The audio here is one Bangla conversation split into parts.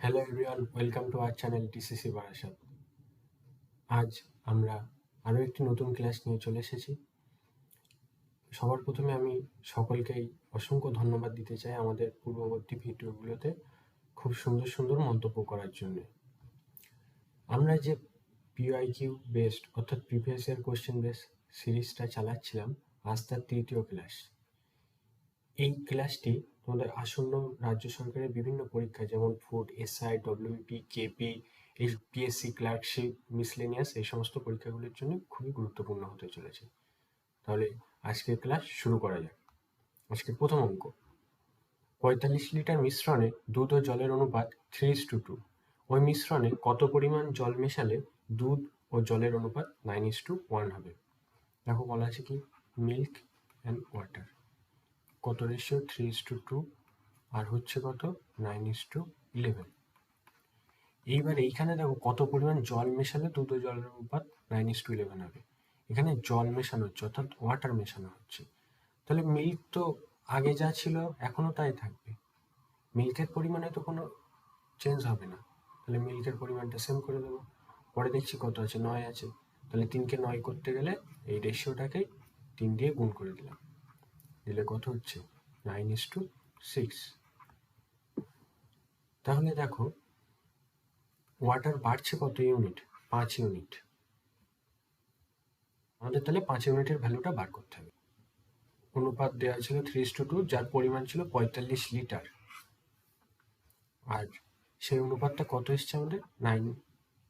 Hello everyone welcome to our channel TCC Barasat আজ আমরা আরও একটি নতুন ক্লাস নিয়ে চলে এসেছি। সবার প্রথমে আমি সকলকেই অসংখ্য ধন্যবাদ দিতে চাই আমাদের পূর্ববর্তী ভিডিওগুলোতে খুব সুন্দর সুন্দর মন্তব্য করার জন্য। আমরা যে পিআইকিউ বেসড অর্থাৎ প্রিভিয়াস ইয়ার কোশ্চেন বেস সিরিজটা চালাচ্ছিলাম, আজ তার তৃতীয় ক্লাস এই ক্লাসটি তোমাদের আসন্ন রাজ্য সরকারের বিভিন্ন পরীক্ষা, যেমন ফুড এসআই ডব্লিউপি কেপি এই পিএসসি ক্লার্কশিপ মিসলেনিয়াস এই সমস্ত পরীক্ষাগুলির জন্য খুবই গুরুত্বপূর্ণ হতে চলেছে। তাহলে আজকের ক্লাস শুরু করা যাক। আজকের প্রথম অঙ্ক। পঁয়তাল্লিশ লিটার মিশ্রণে দুধ ও জলের অনুপাত থ্রি টু টু ওই মিশ্রণে কত পরিমাণ জল মেশালে দুধ ও জলের অনুপাত নাইন ইস টু ওয়ান হবে? দেখো বলা আছে কি মিল্ক অ্যান্ড ওয়াটার কত ratio three is to two আর হচ্ছে কত? নাইন ইস টু ইলেভেন এইবার এইখানে দেখো কত পরিমাণ জল মেশালে দুধ জলের অনুপাত নাইন ইস টু ইলেভেন হবে। এখানে জল মেশানো হচ্ছে, অর্থাৎ ওয়াটার মেশানো হচ্ছে। তাহলে মিল্ক তো আগে যা ছিল, এখনও তাই থাকবে। মিল্কের পরিমাণে তো কোনো চেঞ্জ হবে না। তাহলে মিল্কের পরিমাণটা সেম করে দেবো। পরে দেখছি কত আছে? নয় আছে। তাহলে তিনকে নয় করতে গেলে এই রেশিওটাকে তিন দিয়ে গুণ করে দিলাম। দিলে কত হচ্ছে? নাইন ইস টু সিক্স তাহলে দেখো ওয়াটার বাড়ছে কত ইউনিট পাঁচ ইউনিট আমাদের তাহলে পাঁচ ইউনিটের ভ্যালুটা বার করতে হবে। অনুপাত দেওয়া ছিল থ্রি টু টু যার পরিমাণ ছিল পঁয়তাল্লিশ লিটার আর সেই অনুপাতটা কত এসছে আমাদের? নাইন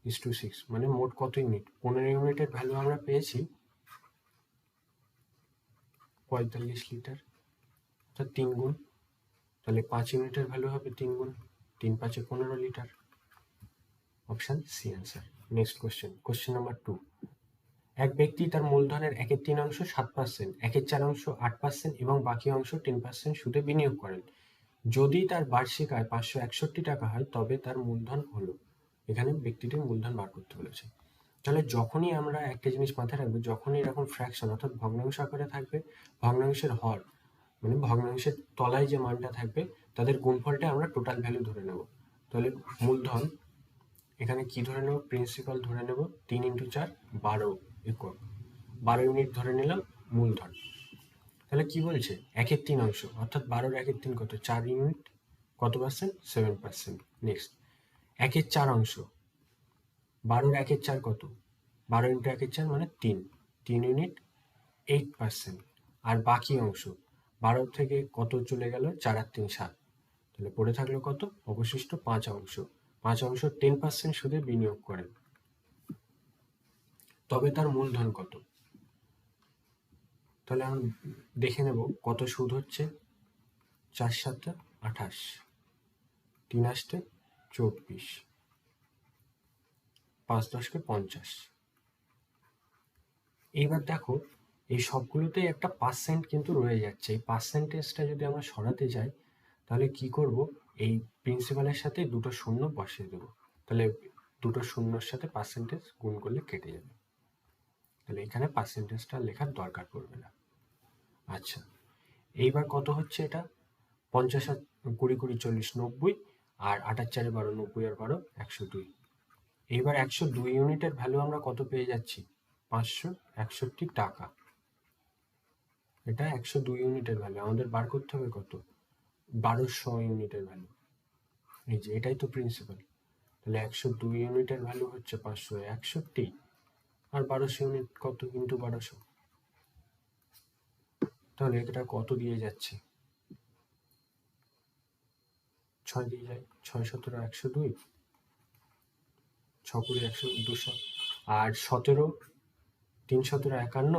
ইস টু সিক্স মানে মোট কত ইউনিট পনেরো ইউনিটের ভ্যালু আমরা পেয়েছি পঁয়তাল্লিশ লিটার। অর্থাৎ তিন গুণ। তাহলে পাঁচ ইউনিটের ভ্যালু হবে তিন গুণ। তিন পাঁচে পনেরো litre. Option C answer next question question number two এক ব্যক্তি তার মূলধনের একের তিন অংশ সাত পার্সেন্ট একের চার অংশ আট পার্সেন্ট এবং বাকি অংশ টেন পার্সেন্ট সুদে বিনিয়োগ করেন। যদি তার বার্ষিক আয় পাঁচশো একষট্টি টাকা হয়, তবে তার মূলধন হলো। এখানে ব্যক্তিটির মূলধন বার করতে বলেছে। তাহলে যখনই আমরা একটা জিনিস মাথায় রাখব, যখনই এরকম ফ্র্যাকশন অর্থাৎ ভগ্নাংশ আকারে থাকবে, ভগ্নাংশের হর মানে ভগ্নাংশের তলায় যে মানটা থাকবে, তাদের গুণফলটা আমরা টোটাল ভ্যালু ধরে নেব। তাহলে মূলধন এখানে কি ধরে নেব? প্রিন্সিপাল ধরে নেব তিন ইন্টু চার, বারো একক। বারো ইউনিট ধরে নিলাম মূলধন। তাহলে কি বলছে? একের তিন অংশ, অর্থাৎ বারোর একের তিন কত? চার ইউনিট কত পার্সেন্ট সেভেন পার্সেন্ট নেক্সট একের চার অংশ বারোর একের চার কত? বারো ইন্টু একের চার মানে তিন। তিন ইউনিট এইট পার্সেন্ট আর বাকি অংশ বারো থেকে কত চলে গেল? চার আর তিন সাত। তাহলে পড়ে থাকল কত? অবশিষ্ট পাঁচ অংশ। পাঁচ অংশ টেন পার্সেন্ট সুদে বিনিয়োগ করেন তবে তার মূলধন কত? তাহলে আমি দেখে নেব কত সুদ হচ্ছে। চার সাতটা আঠাশ। তিন আসতে চব্বিশ। পাঁচ দশকে পঞ্চাশ। এইবার দেখো, এই সবগুলোতেই একটা পার্সেন্ট কিন্তু রয়ে যাচ্ছে। এই পার্সেন্টেজটা যদি আমরা সরাতে যাই, তাহলে কি করব? এই প্রিন্সিপালের সাথে দুটো শূন্য বসিয়ে দেবো। তাহলে দুটো শূন্যর সাথে পার্সেন্টেজ গুণ করলে কেটে যাবে। তাহলে এখানে পার্সেন্টেজটা লেখার দরকার পড়বে না। আচ্ছা এইবার কত হচ্ছে এটা? পঞ্চাশ কুড়ি কুড়ি, চল্লিশ, নব্বই, আর আটার চারে বারো, নব্বই আর বারো, একশো দুই। এইবার একশো দুই ইউনিটের ভ্যালু আমরা কত পেয়ে যাচ্ছি? পাঁচশো একষট্টি টাকা। এটা একশো দুই ইউনিটের ভ্যালু আমাদের বার করতে হবে কত? বারোশো ইউনিটের ভ্যালু এই যে, এটাই তো প্রিন্সিপাল তাহলে একশো দুই ইউনিটের ভ্যালু হচ্ছে পাঁচশো একষট্টি। আর বারোশো ইউনিট কত? কিন্তু বারোশো। তাহলে এটা কত দিয়ে যাচ্ছে? ছয় দিয়ে যায়, ছয় সতেরো, একশো দুই। ছ কুড়ি, একশো, দুশো আর সতেরো, তিন সতেরো, একান্ন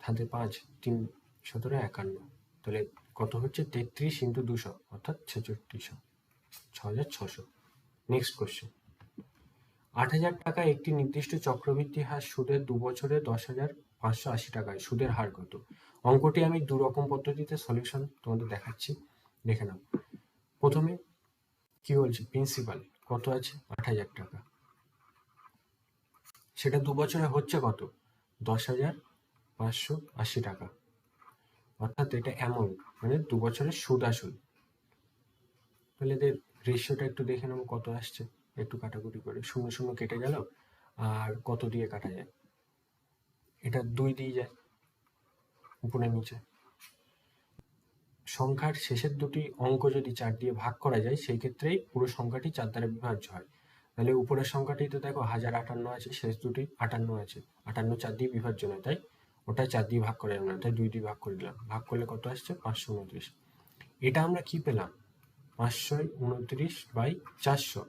হাতে পাঁচ, তিন সতেরো, একান্ন। তাহলে কত হচ্ছে? তেত্রিশ ইন্টু দুশো, অর্থাৎ ছেষট্টিশো ছ হাজার ছশো। নেক্সট কোশ্চেন আট হাজার টাকা একটি নির্দিষ্ট চক্রবৃদ্ধি হার সুদের দু বছরে দশ হাজার পাঁচশো আশি টাকায়, সুদের হার কত? অঙ্কটি আমি দু রকম পদ্ধতিতে সলিউশন তোমাদের দেখাচ্ছি। দেখে নাও। প্রথমে কি বলছে? প্রিন্সিপাল কত আছে? আট হাজার টাকা। সেটা দু বছরে হচ্ছে কত? দশ হাজার পাঁচশো আশি টাকা। অর্থাৎ এটা অ্যামাউন্ট মানে দু বছরের সুদ আসল। তাহলে এদের রেশিওটা একটু দেখে নেব কত আসছে। একটু কাটাকুটি করে। শূন্য শূন্য কেটে গেল, আর কত দিয়ে কাটা যায়? এটা দুই দিয়ে যায়, উপরে নিচে। সংখ্যার শেষের দুটি অঙ্ক যদি চার দিয়ে ভাগ করা যায়, সেই ক্ষেত্রেই পুরো সংখ্যাটি চার দ্বারা বিভাজ্য হয়। তাহলে উপরের সংখ্যাটিতে দেখো হাজার আটান্ন আছে, শেষ দুটি আটান্ন আছে। আটান্ন চার দিয়ে বিভাজ্য নয়, তাই? ওটা চার দিয়ে ভাগ করে না তাই দুই দিয়ে ভাগ করে দিলাম। ভাগ করলে কত আসছে? পাঁচশো উনত্রিশ। এটা আমরা কি পেলাম? পাঁচশো উনত্রিশ বাই চারশো।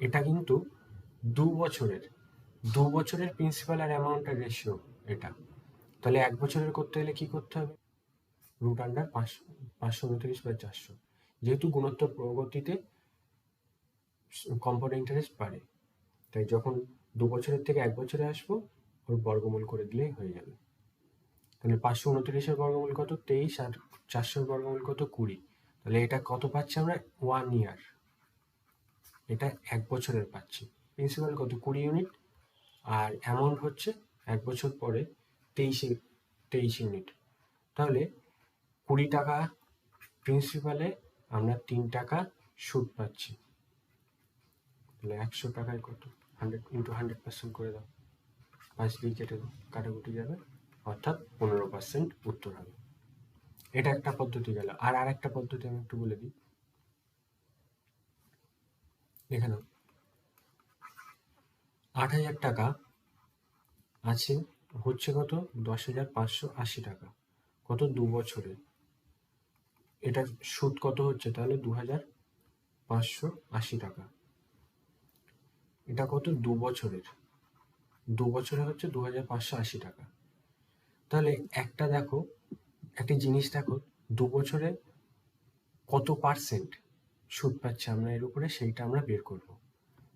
এটা কিন্তু দু বছরের দু বছরের প্রিন্সিপাল আর অ্যামাউন্টের রেশিও এটা। তাহলে এক বছরের করতে হলে কি করতে হবে? রুট আন্ডার পাঁচশো পাঁচশো উনত্রিশ বাই চারশো। যেহেতু গুণোত্তর প্রগতিতে কম্পাউন্ড ইন্টারেস্ট বাড়ে। তাই যখন দু বছরের থেকে এক বছরে আসব, ওর বর্গমূল করে দিলেই হয়ে যাবে। তাহলে পাঁচশো উনত্রিশের বর্গমূল কত? তেইশ, আর চারশোর বর্গমূল কত? কুড়ি। তাহলে এটা কত পাচ্ছি আমরা? ওয়ান ইয়ার এটা এক বছরের পাচ্ছি। প্রিন্সিপাল কত? কুড়ি ইউনিট আর অ্যামাউন্ট হচ্ছে এক বছর পরে তেইশে, তেইশ ইউনিট তাহলে কুড়ি টাকা প্রিন্সিপালে আমরা তিন টাকা সুদ পাচ্ছি। তাহলে একশো টাকায় কত? হান্ড্রেড ইন্টু হান্ড্রেড পার্সেন্ট করে দাও। পাঁচ দিয়ে কেটে দাও কাটাকুটি যাবে, অর্থাৎ পনেরো পার্সেন্ট উত্তর হবে। এটা একটা পদ্ধতি গেল। আর আর একটা পদ্ধতি আমি একটু বলে দিই। দেখে নাও। আট হাজার টাকা আছে, হচ্ছে কত? দশ হাজার পাঁচশো আশি টাকা। কত? দু বছরে। এটা সুদ কত হচ্ছে? তাহলে দু হাজার পাঁচশো আশি টাকা। এটা কত? দু বছরের। দু বছরে হচ্ছে দু হাজার পাঁচশো আশি টাকা। তাহলে একটা দেখো, একটি জিনিস দেখো, দু বছরে কত পার্সেন্ট সুদ পাচ্ছে আমরা এর উপরে সেইটা আমরা বের করব।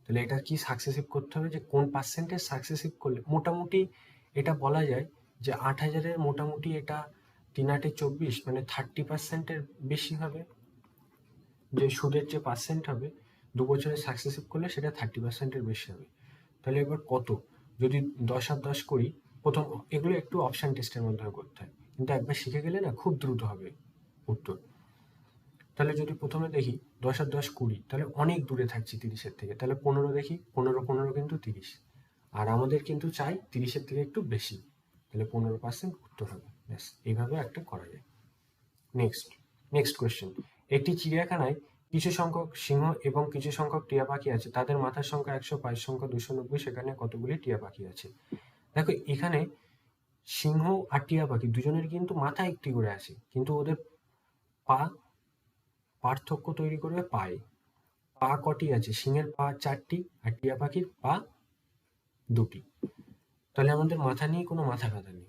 তাহলে এটা কি সাকসেসিভ করতে হবে? যে কোন পার্সেন্টেজ সাকসেসিভ করলে? মোটামুটি এটা বলা যায় যে আট হাজারের মোটামুটি এটা তিন আটে চব্বিশ মানে থার্টি পার্সেন্টের বেশি হবে। যে সুদের যে পার্সেন্ট হবে দু বছরে সাকসেসিভ করলে সেটা থার্টি পার্সেন্টের বেশি হবে। তাহলে এবার কত? যদি দশ আর দশ করি, প্রথম এগুলো একটু অপশান টেস্টের মাধ্যমে করতে হয়। কিন্তু একবার শিখে গেলে না খুব দ্রুত হবে উত্তর। তাহলে যদি প্রথমে দেখি দশ আর দশ কুড়ি, তাহলে অনেক দূরে থাকছি তিরিশের থেকে। তাহলে পনেরো দেখি, পনেরো পনেরো কিন্তু তিরিশ। আর আমাদের কিন্তু চাই তিরিশের থেকে একটু বেশি। তাহলে পনেরো পার্সেন্ট উত্তর হবে। ব্যাস, এইভাবে একটা করা যায়। নেক্সট নেক্সট কোয়েশ্চেন একটি চিড়িয়াখানায় কিছু সংখ্যক সিংহ এবং কিছু সংখ্যক টিয়া পাখি আছে। তাদের মাথার সংখ্যা একশো, পায়ের সংখ্যা দুশো নব্বই, সেখানে কতগুলি টিয়া পাখি আছে? দেখো, এখানে সিংহ আর টিয়া পাখি দুজনের কিন্তু মাথা একটি করে আছে, কিন্তু ওদের পা পার্থক্য তৈরি করবে পায়ে। পা কটি আছে? সিংহের পা চারটি আর টিয়া পাখির পা দুটি। তাহলে আমাদের মাথা নিয়ে কোনো মাথা ব্যথা নেই।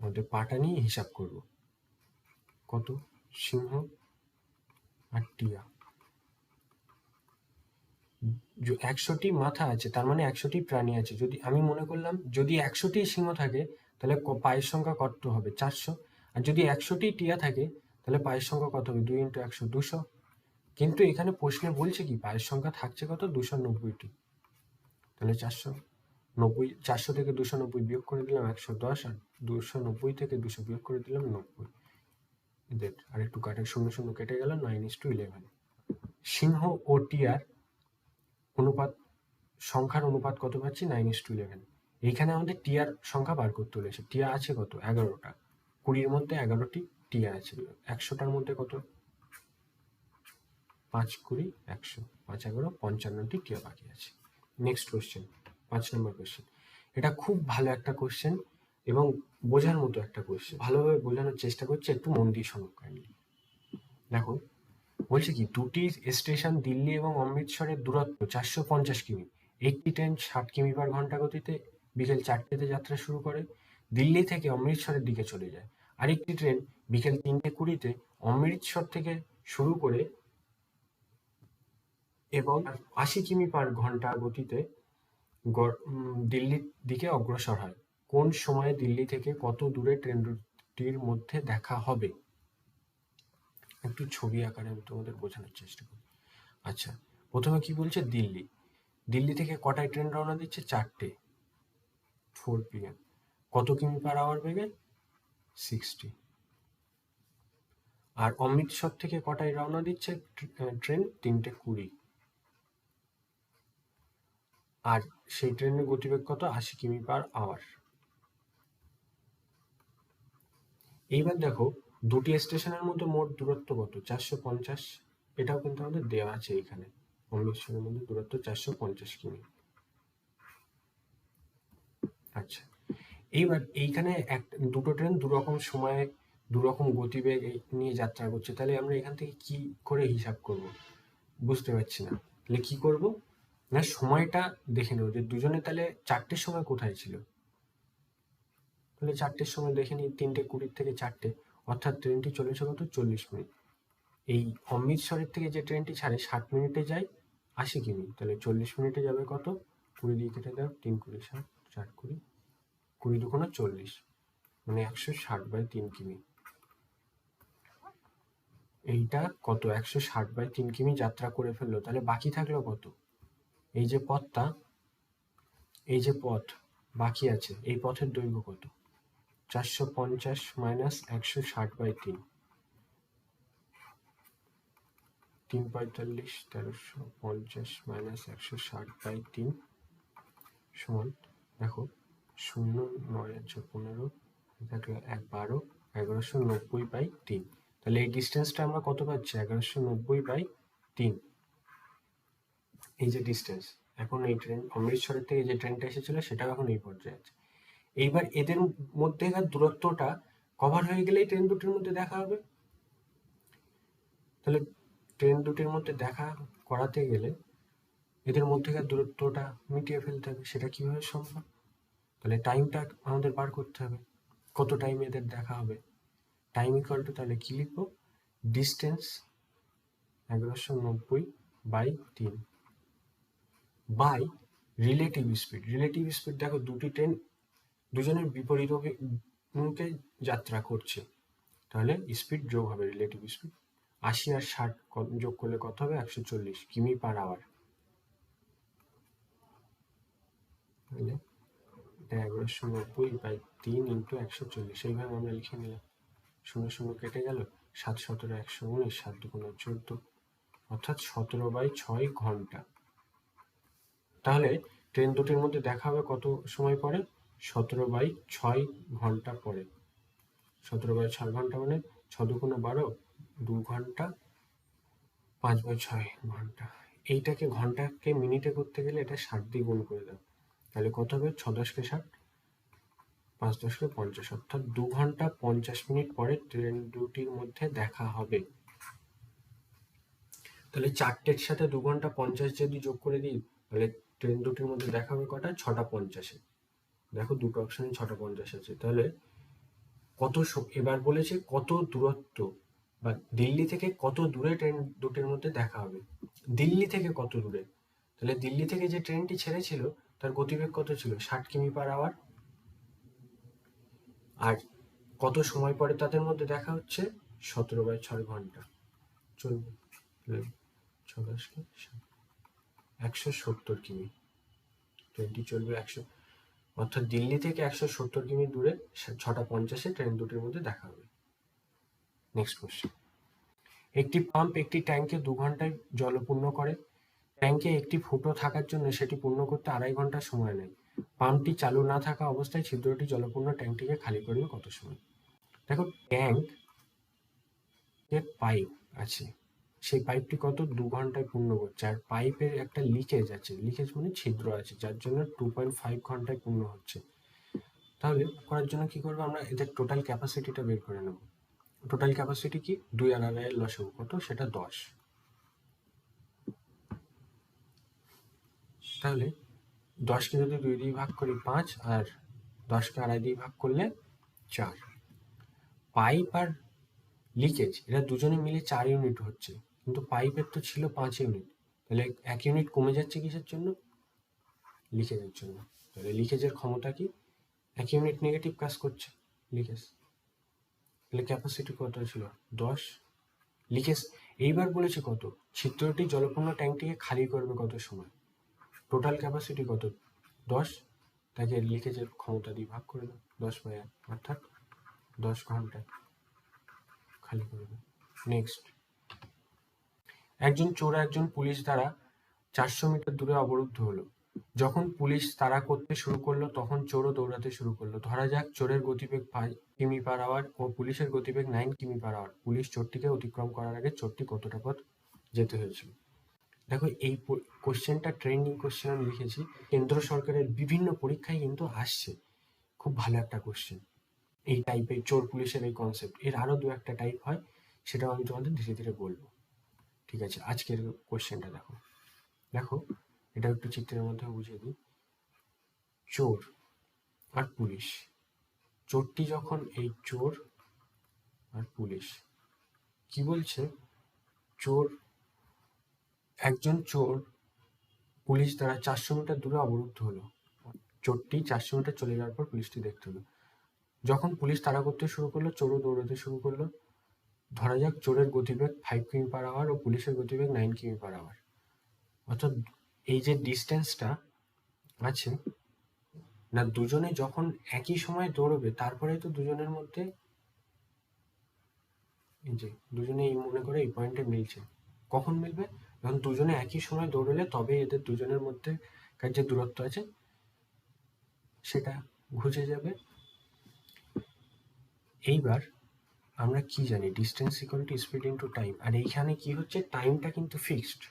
আমাদের পাটা নিয়ে হিসাব করব। কত? সিংহ আর টিয়া। একশোটি মাথা আছে, তার মানে একশোটি প্রাণী আছে। যদি আমি মনে করলাম, যদি একশোটি সিংহ থাকে, তাহলে পায়ের সংখ্যা কত হবে? চারশো। আর যদি একশোটি টিয়া থাকে, তাহলে পায়ের সংখ্যা কত হবে? দুই ইন্টু একশো দুশো। কিন্তু এখানে প্রশ্নে বলছে কি, পায়ের সংখ্যা থাকছে কত? দুশো নব্বইটি। তাহলে চারশো নব্বই, চারশো থেকে দুশো নব্বই বিয়োগ করে দিলাম একশো দশ, আর দুশো নব্বই থেকে দুশো বিয়োগ করে দিলাম নব্বই। এদের আর একটু কাটে, শূন্য শূন্য কেটে গেল নাইন ইস টু ইলেভেন সিংহ ও টিয়ার অনুপাত, সংখ্যার অনুপাত কত পাচ্ছি? নাইন ইস টু ইলেভেন এইখানে আমাদের টিয়ার সংখ্যা বার করতে হলেছে টিয়া আছে কত? এগারোটা। কুড়ির মধ্যে এগারোটি টিয়া আছে। একশোটার মধ্যে কত? পাঁচ কুড়ি, একশো। পাঁচ, এগারো, পঞ্চান্নটি টিয়া বাকি আছে। নেক্সট কোয়েশ্চেন পাঁচ নম্বর কোয়েশ্চেন এটা খুব ভালো একটা কোয়েশ্চেন এবং বোঝার মতো একটা কোয়েশ্চেন ভালোভাবে বোঝানোর চেষ্টা করছে, একটু মন দিয়ে শোনো দেখো বলছে কি, দুটি স্টেশন দিল্লি এবং অমৃতসরের দূরত্ব চারশো পঞ্চাশ কিমি। একটি ট্রেন ষাট কিমি পার ঘণ্টা গতিতে বিকেল চারটেতে যাত্রা শুরু করে, দিল্লি থেকে অমৃতসরের দিকে চলে যায়। আরেকটি ট্রেন বিকেল তিনটে কুড়িতে অমৃতসর থেকে শুরু করে এবং আশি কিমি পার ঘণ্টা গতিতে দিল্লির দিকে অগ্রসর হয়। কোন সময়ে দিল্লি থেকে কত দূরে ট্রেন রুটটির মধ্যে দেখা হবে? একটু ছবি আকারে আমি তোমাদের বোঝানোর চেষ্টা করি। আচ্ছা প্রথমে কি বলছে? দিল্লি। দিল্লি থেকে কটায় ট্রেন রওনা দিচ্ছে? চারটে। ফোর পিএম কত কিমি পার আওয়ার বেগে? সিক্সটি আর অমৃতসর থেকে কটায় রওনা দিচ্ছে ট্রেন? তিনটে কুড়ি। আর সেই ট্রেনের গতিবেগ কত? আশি কিমি পার আওয়ার এইবার দেখো দুটি স্টেশনের মধ্যে মোট দূরত্ব কত? চারশো পঞ্চাশ। এটাও কিন্তু আমাদের দেওয়া আছে এখানে। অমৃতসরের মধ্যে দূরত্ব চারশো পঞ্চাশ কিমি। আচ্ছা। এইবার এইখানে এক, দুটো ট্রেন দু রকম সময়ে দু রকম গতিবেগ নিয়ে যাত্রা করছে। তাহলে আমরা এখান থেকে কি করে হিসাব করব? বুঝতে পারছি না। তাহলে কি করব? না, সময়টা দেখে নেব যে দুজনে তাহলে চারটের সময় কোথায় ছিল? তাহলে চারটের সময় দেখে নিই, তিনটে কুড়ির থেকে চারটে। অর্থাৎ ট্রেনটি চলেছে কত? চল্লিশ মিনিট এই অমৃতসরের থেকে যে ট্রেনটি ছাড়ে ষাট মিনিটে যায় আশি কিমি তাহলে চল্লিশ মিনিটে যাবে কত? কুড়ি দিয়ে কেটে দাও, তিন কুড়ি ষাট চার কুড়ি কুড়ি দুগুণা চল্লিশ মানে একশো ষাট বাই তিন কিমি। এইটা কত? একশো ষাট বাই তিন কিমি যাত্রা করে ফেলল। তাহলে বাকি থাকল কত? এই যে পথটা, এই যে পথ বাকি আছে, এই পথের দৈর্ঘ্য কত? চারশো পঞ্চাশ মাইনাস একশো ষাট বাই তিন। তিন পঁয়তাল্লিশ, তেরোশো পঞ্চাশ মাইনাস একশো ষাট বাই তিন সমান, দেখো, শূন্য, নয় একশো পনেরো থাকলে এক বারো এগারোশো নব্বই বাই তিন। তাহলে এই ডিস্টেন্সটা আমরা কত পাচ্ছি? এগারোশো নব্বই বাই তিন। এই যে ডিস্টেন্স এখন এই ট্রেন অমৃতসরের থেকে যে ট্রেনটা এসেছিল, সেটাও এখন এই পর্যায়ে আছে। এইবার এদের মধ্যেকার দূরত্বটা কভার হয়ে গেলেই ট্রেন দুটির মধ্যে দেখা হবে। তাহলে ট্রেন দুটির মধ্যে দেখা করাতে গেলে এদের মধ্যেকার দূরত্বটা মিটিয়ে ফেলতে হবে, সেটা কীভাবে সম্ভব? তাহলে টাইমটা আমাদের বার করতে হবে, কত টাইম এদের দেখা হবে। টাইম ইকুয়াল টু তাহলে কি লিখব? ডিস্টেন্স এগারোশো নব্বই বাই তিন। By relative speed relative speed দেখো দুটি ট্রেন দুজনের বিপরীত মুখে যাত্রা করছে। তাহলে স্পিড যোগ হবে রিলেটিভ স্পিড আশি আর ষাট যোগ করলে কত হবে? একশো চল্লিশ কিমি পার আওয়ার এগারোশো নব্বই বাই তিন ইন্টু একশো চল্লিশ। এইভাবে আমরা লিখে নিলাম। শূন্য শূন্য কেটে গেল। সাত সতেরো একশো উনিশ, সাত দুগুণ চোদ্দ। অর্থাৎ সতেরো বাই ছয় ঘণ্টা। তাহলে ট্রেন দুটির মধ্যে দেখা হবে কত সময় পরে? সতেরো বাই ছয় ঘণ্টা পরে। সতেরো বাই ছয় ঘণ্টা মানে ছ দুগুণে বারো, দু ঘণ্টা, পাঁচ বাই ছয় ঘণ্টা। এইটাকে ঘন্টাকে মিনিটে করতে গেলে এটা ষাট দিয়ে গুণ করে দাও। তাহলে কত হবে? ছ দশকে ষাট, পাঁচ দশকে পঞ্চাশ। অর্থাৎ দু ঘণ্টা পঞ্চাশ মিনিট পরে ট্রেন দুটির মধ্যে দেখা হবে। তাহলে চারটের সাথে দু ঘণ্টা পঞ্চাশ যদি যোগ করে দিই, তাহলে ট্রেন দুটির মধ্যে দেখা হবে কটা? ছটা পঞ্চাশে। দেখো দুটো অপশনে ছটা পঞ্চাশ আছে। তাহলে কত এবার বলেছে কত দূরত্ব বা দিল্লি থেকে কত দূরে ট্রেন দুটির মধ্যে দেখা হবে? দিল্লি থেকে কত দূরে? তাহলে দিল্লি থেকে যে ট্রেনটি ছেড়েছিল তার গতিবেগ কত ছিল? ষাট কিমি পার আওয়ার। আর কত সময় পরে তাদের মধ্যে দেখা হচ্ছে? সতেরো বাই ছয় ঘণ্টা। চলবে একশো সত্তর কিমি। ট্রেনটি চলবে একশো অর্থাৎ দিল্লি থেকে একশো সত্তর কিমি দূরে ছটা পঞ্চাশে ট্রেন দুটির মধ্যে দেখা হবে। নেক্সট কোশ্চেন একটি পাম্প একটি ট্যাঙ্কে দু ঘন্টায় জল পূর্ণ করে। ট্যাঙ্কে একটি ফুটো থাকার জন্য সেটি পূর্ণ করতে আড়াই ঘণ্টা সময় নেয়। পাম্পটি চালু না থাকা অবস্থায় ছিদ্রটি জলপূর্ণ ট্যাঙ্কটিকে খালি করবে কত সময়? দেখো ট্যাঙ্ক পাইপ আছে। সেই পাইপটি কত? দু ঘন্টায় পূর্ণ করছে আর পাইপের একটা লিকেজ আছে। লিকেজ মানে ছিদ্র আছে, যার জন্য টু পয়েন্ট ফাইভ ঘন্টায় পূর্ণ হচ্ছে। তাহলে করার জন্য কি করব আমরা? এদের টোটাল ক্যাপাসিটিটা বের করে নেব। টোটাল ক্যাপাসিটি কি? দুই আড়াইয়ের লসেও। কত? সেটা দশ। তাহলে দশকে যদি দুই দিয়ে ভাগ করি পাঁচ, আর দশকে আড়াই দিয়ে ভাগ করলে চার। পাইপ আর লিকেজ এরা দুজনে মিলে চার ইউনিট হচ্ছে। কিন্তু পাইপের তো ছিল পাঁচ ইউনিট তাহলে এক ইউনিট কমে যাচ্ছে কিসের জন্য? লিকেজের জন্য। তাহলে লিকেজের ক্ষমতা কি? এক ইউনিট নেগেটিভ কাজ করছে লিকেজ তাহলে ক্যাপাসিটি কত ছিল? দশ। লিকেজ এইবার বলেছে কত? ছিদ্রটি জলপূর্ণ ট্যাঙ্কটিকে খালি করবে কত সময়? টোটাল ক্যাপাসিটি কত? দশ। তাকে লিকেজের ক্ষমতা দিয়ে ভাগ করে দাও। দশ বাই এক, অর্থাৎ দশ ঘন্টায় খালি করবে নেক্সট একজন চোর একজন পুলিশ দ্বারা চারশো মিটার দূরে অবরুদ্ধ হলো। যখন পুলিশ তাড়া করতে শুরু করল, তখন চোরও দৌড়াতে শুরু করল। ধরা যাক, চোরের গতিবেগ ফাইভ কিমি পার আওয়ার ও পুলিশের গতিবেগ নাইন কিমি পার আওয়ার পুলিশ চোরটিকে অতিক্রম করার আগে চোরটি কতটা পথ যেতে হয়েছিল? দেখো, এই কোশ্চেনটা ট্রেন্ডিং কোশ্চেন আমি লিখেছি। কেন্দ্র সরকারের বিভিন্ন পরীক্ষায় কিন্তু আসছে। খুব ভালো একটা কোশ্চেন এই টাইপের চোর পুলিশের এই কনসেপ্ট এর আরও দু একটা টাইপ হয়, সেটাও আমি তোমাদের ধীরে ধীরে বলব। ঠিক আছে, আজকের কোশ্চেনটা দেখো। দেখো, এটা একটু চিত্রের মধ্যে বুঝিয়ে দিই। চোর আর পুলিশ। চোরটি যখন এই চোর আর পুলিশ, কি বলছে? চোর, একজন চোর পুলিশ দ্বারা চারশো মিটার দূরে অবরুদ্ধ হলো। চোরটি চারশো মিটার চলে যাওয়ার পর পুলিশটি দেখতে হলো। যখন পুলিশ তাড়া করতে শুরু করল, চোরও দৌড়াতে শুরু করল ধরা যাক চোরের গতিবেগ ফাইভ কিমি পার আওয়ার ও পুলিশের গতিবেগ নাইন কিমি পার আওয়ার অর্থাৎ এই যে ডিস্টেন্সটা আছে, না দুজনে যখন একই সময় দৌড়বে তারপরে তো দুজনের মধ্যে যে দুজনে এই মনে করে এই পয়েন্টে মিলছে। কখন মিলবে? যখন দুজনে একই সময় দৌড়লে তবে এদের দুজনের মধ্যে যে দূরত্ব আছে, সেটা ঘুচে যাবে। এইবার আমরা কি জানি distance to speed into time আর এইখানে কি হচ্ছে টাইমটা কিন্তু ফিক্সড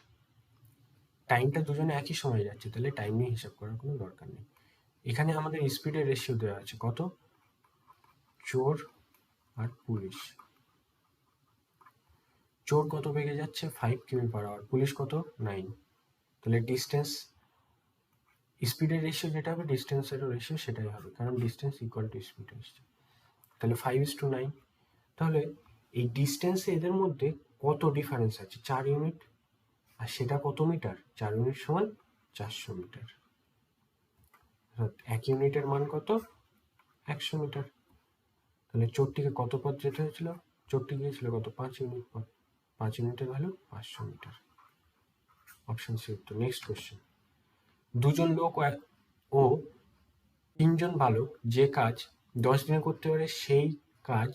টাইমটা দুজনে একই সময় যাচ্ছে, তাহলে টাইম নিয়ে হিসাব করার কোনো দরকার নেই। এখানে আমাদের স্পিডের রেশিও দেওয়া আছে, কত? চোর আর পুলিশ। চোর কত বেগে যাচ্ছে? ফাইভ কিমি পার আওয়ার পুলিশ কত? নাইন তাহলে ডিস্টেন্স স্পিডের রেশিও যেটা হবে ডিস্টেন্সেরও রেশিও সেটাই হবে, কারণ ডিস্টেন্স ইকুয়াল টু স্পিড এসছে। তাহলে ফাইভ ইস টু নাইন তাহলে এই ডিস্টেন্সে এদের মধ্যে কত ডিফারেন্স আছে? চার ইউনিট আর সেটা কত মিটার চার ইউনিট সমান চারশো মিটার এক ইউনিটের মান কত? একশো মিটার তাহলে চোরটিকে কত পথ যেতে হয়েছিল? চোরটি গিয়েছিল কত? পাঁচ ইউনিট পথ পাঁচ ইউনিটের ভ্যালু পাঁচশো মিটার অপশন সি উত্তর। নেক্সট কোয়েশ্চেন দুজন লোক ও তিনজন বালক যে কাজ দশ দিনে করতে পারে সেই কাজ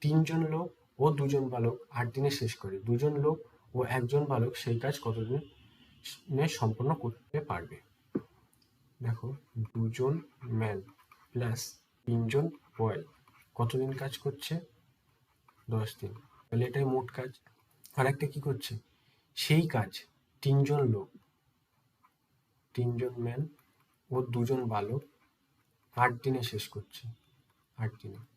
তিনজন লোক ও দুজন বালক আট দিনে শেষ করে। দুজন লোক ও একজন বালক সেই কাজ কতদিনে সম্পন্ন করতে পারবে? দেখো, দুজন ম্যান প্লাস তিনজন বয়। কতদিন কাজ করছে? দশ দিন। তাহলে এটাই মোট কাজ। আর একটা কি করছে? সেই কাজ, তিনজন লোক, তিনজন ম্যান ও দুজন বালক আট দিনে শেষ করছে। আট দিনে।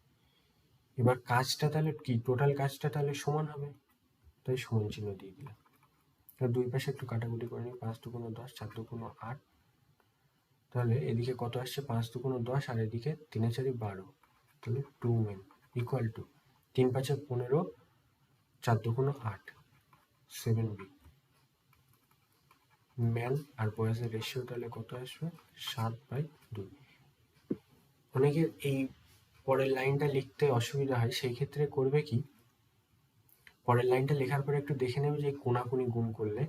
এবার কাজটা তাহলে কি? টোটাল কাজটা তাহলে সমান হবে? তাই সমান চিহ্ন দিয়ে দিলাম। এবার দুই পাশে একটু কাটাকুটি করে নিই। পাঁচ দুগুণ দশ, চার দুগুণ আট। তাহলে এদিকে কত আসছে? পাঁচ দুগুণ দশ আর এদিকে তিনে চারি বারো। তাহলে টু মেন ইকুয়াল টু তিন পাঁচে পনেরো, চার দুগুণ আট সেভেন বি ম্যান আর বয়সের রেশিও তাহলে কত আসবে? সাত বাই দুই। অনেকে এই পরের লাইনটা লিখতে অসুবিধা হয়, সেই ক্ষেত্রে করবে কি? পরের লাইনটা লেখার পরে একটু দেখে নেবে যে কোনাকুনি গুণ করলে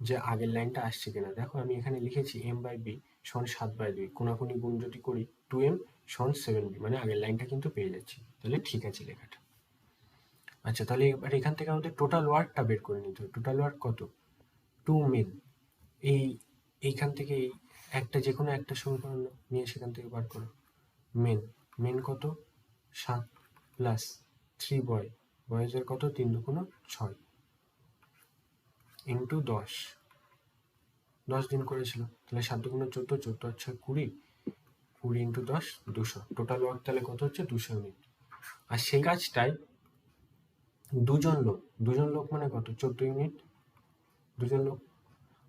যে আগের লাইনটা আসছে কিনা। দেখো আমি এখানে লিখেছি এম বাই বি সন সাত বাই দুই। কোনাকুনি গুণ যদি করি টু এম সন সেভেন বি মানে আগের লাইনটা কিন্তু পেয়ে যাচ্ছি। তাহলে ঠিক আছে লেখাটা। আচ্ছা তাহলে এবার এখান থেকে আমাদের টোটাল ওয়ার্কটা বের করে নিতে হবে। টোটাল ওয়ার্ক কত? টু মেন এই, এইখান থেকে একটা যে কোনো একটা সমীকরণ নিয়ে সেখান থেকে বার করো। মেন মেন কত? সাত প্লাস থ্রি বয় বয়েজের কত? তিন দুগুণ ছয়। ইন্টু দশ। দশ দিন করেছিল। তাহলে সাত দুগুণ চোদ্দ চোদ্দ হচ্ছে কুড়ি। কুড়ি ইন্টু দশ, দুশো। টোটাল ওয়ার্ক তাহলে কত হচ্ছে? দুশো ইউনিট আর সেই কাজটাই দুজন লোক দুজন লোক মানে কত? চোদ্দ ইউনিট দুজন লোক।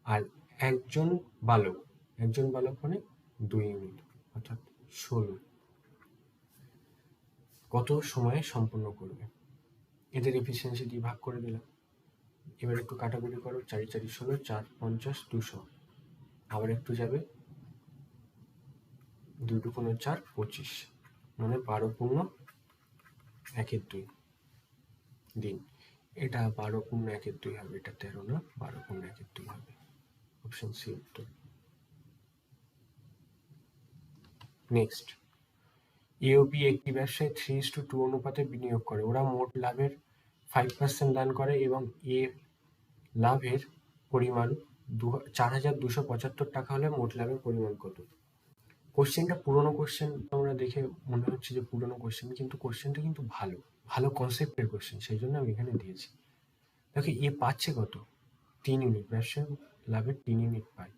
আর একজন বালক। একজন বালক মানে দুই ইউনিট অর্থাৎ ষোলো। কত সময়ে সম্পূর্ণ করবে? এদের এফিসিয়েন্সি দিয়ে ভাগ করে দিলাম। এবার একটু কাটাকুটি করো, চারি চারি, ষোলো, চার, পঞ্চাশ, দুশো। আবার একটু যাবে। দুটো কোনো চার, পঁচিশ। মানে বারো পূর্ণ একের দুই। দিন। এটা বারো পূর্ণ একের দুই হবে। এটা তেরো না, বারো পূর্ণ একের দুই হবে। অপশন সি উত্তর। নেক্সট ইউপি একটি ব্যবসায় থ্রি টু টু অনুপাতে বিনিয়োগ করে। ওরা মোট লাভের ফাইভ পার্সেন্ট দান করে এবং এ লাভের পরিমাণ দু, চার হাজার দুশো পঁচাত্তর টাকা হলে মোট লাভের পরিমাণ কত? কোশ্চেনটা পুরনো কোশ্চেন তোমরা দেখে মনে হচ্ছে যে পুরনো কোশ্চেন কিন্তু কোশ্চেনটা কিন্তু ভালো ভালো কনসেপ্টের কোশ্চেন সেই জন্য আমি এখানে দিয়েছি। দেখো, এ পাচ্ছে কত? তিন ইউনিট ব্যবসায় লাভের তিন ইউনিট পায়।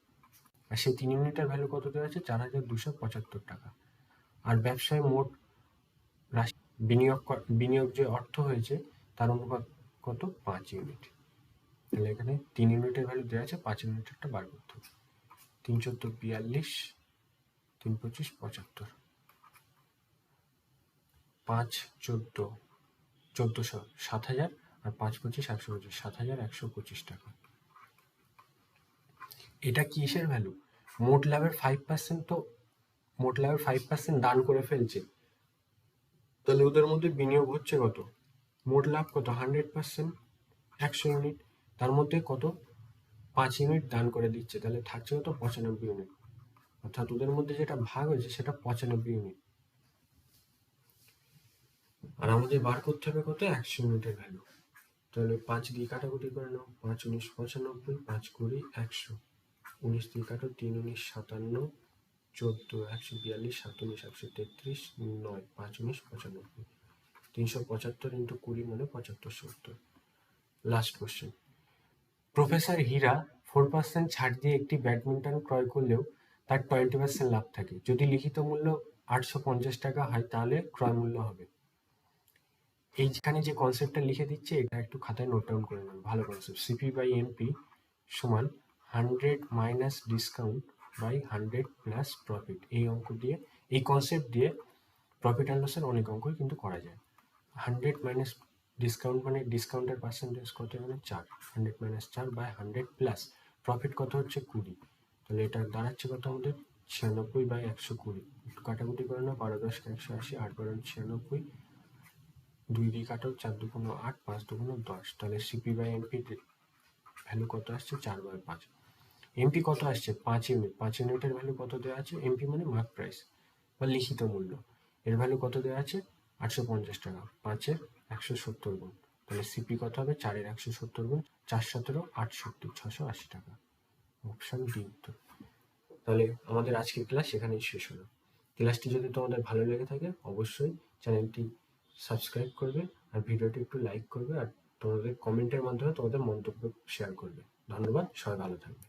আর সেই তিন ইউনিটের ভ্যালু কত দেওয়া আছে? চার হাজার দুশো পঁচাত্তর টাকা। আর ব্যবসায় মোট রাশি বিনিয়োগ বিনিয়োগ যে অর্থ হয়েছে, তার অনুপাত কত? পাঁচ ইউনিট তাহলে এখানে তিন ইউনিটের ভ্যালু দেওয়া আছে, পাঁচ ইউনিটেরটা বার করতে হবে। তিন চোদ্দ বিয়াল্লিশ, তিন পঁচিশ পঁচাত্তর। পাঁচ চোদ্দ চোদ্দোশো সাত হাজার আর পাঁচ পঁচিশ একশো পঁচিশ, সাত হাজার একশো পঁচিশ টাকা। এটা কিসের ভ্যালু মোট লাভের ফাইভ পার্সেন্ট তো মোট লাভের ফাইভ পার্সেন্ট দান করে ফেলছে। তাহলে ওদের মধ্যে বিনিয়োগ হচ্ছে কত? মোট লাভ কত? হান্ড্রেড পার্সেন্ট একশো ইউনিট তার মধ্যে কত? পাঁচ ইউনিট দান করে দিচ্ছে। তাহলে থাকছে কত? পঁচানব্বই ইউনিট অর্থাৎ ওদের মধ্যে যেটা ভাগ হয়েছে, সেটা পঁচানব্বই ইউনিট আর আমাদের বার করতে হবে কত? একশো ইউনিটের ভ্যালু তাহলে পাঁচ দিয়ে কাটাকুটি করে নাও। পাঁচ উনিশ পঁচানব্বই, পাঁচ কুড়ি, একশো। উনিশ দিয়ে কাটো, তিন উনিশ সাতান্ন চোদ্দ, একশো বিয়াল্লিশ সাত উনিশ একশো তেত্রিশ, নয় পাঁচ উনিশ পঁচানব্বই। তিনশো পঁচাত্তর ইন্টু কুড়ি মানে পঁচাত্তর, সত্তর। Last question professor Hira four percent ছাড় দিয়ে একটি ব্যাডমিন্টন ক্রয় করলেও তার টোয়েন্টি পার্সেন্ট লাভ থাকে। যদি লিখিত মূল্য আটশো পঞ্চাশ টাকা হয়, তাহলে ক্রয় মূল্য হবে। এইখানে যে কনসেপ্টটা লিখে দিচ্ছে, এটা একটু খাতায় নোট ডাউন করে নেবে। ভালো কনসেপ্ট সিপি বাই এমপি সমান hundred minus discount by hundred plus profit এই অঙ্ক দিয়ে, এই কনসেপ্ট দিয়ে প্রফিট অ্যান্ড লসের অনেক অঙ্কই কিন্তু করা যায়। হান্ড্রেড মাইনাস ডিসকাউন্ট মানে ডিসকাউন্টের পার্সেন্টেজ কত মানে চার। হান্ড্রেড মাইনাস চার বাই হান্ড্রেড প্লাস প্রফিট কত হচ্ছে? কুড়ি। তাহলে এটা দাঁড়াচ্ছে কত আমাদের? ছিয়ানব্বই বাই একশো কুড়ি। কাটাকুটি করে না বারো দশ একশো আশি, আট বারো ছিয়ানব্বই, দুই দিয়ে কাটো, চার দুগুণো আট, পাঁচ দুগুণো দশ। তাহলে সিপি বাই এমপি ভ্যালু কত আসছে? চার বাই পাঁচ। এমপি কত আসছে? পাঁচ ইউনিট পাঁচ ইউনিটের ভ্যালু কত দেওয়া আছে? এমপি মানে মার্ক প্রাইস বা লিখিত মূল্য। এর ভ্যালু কত দেওয়া আছে? আটশো পঞ্চাশ টাকা। পাঁচের একশো সত্তর গুণ। তাহলে সিপি কত হবে? চারের একশো সত্তর গুণ। চার সতেরো আটষট্টি ছশো আশি টাকা। অপশন ডি উত্তর। তাহলে আমাদের আজকের ক্লাস এখানেই শেষ হলো। ক্লাসটি যদি তোমাদের ভালো লেগে থাকে, অবশ্যই চ্যানেলটি সাবস্ক্রাইব করবে আর ভিডিওটি একটু লাইক করবে আর তোমাদের কমেন্টের মাধ্যমে তোমাদের মন্তব্য শেয়ার করবে। ধন্যবাদ। সবাই ভালো থাকবে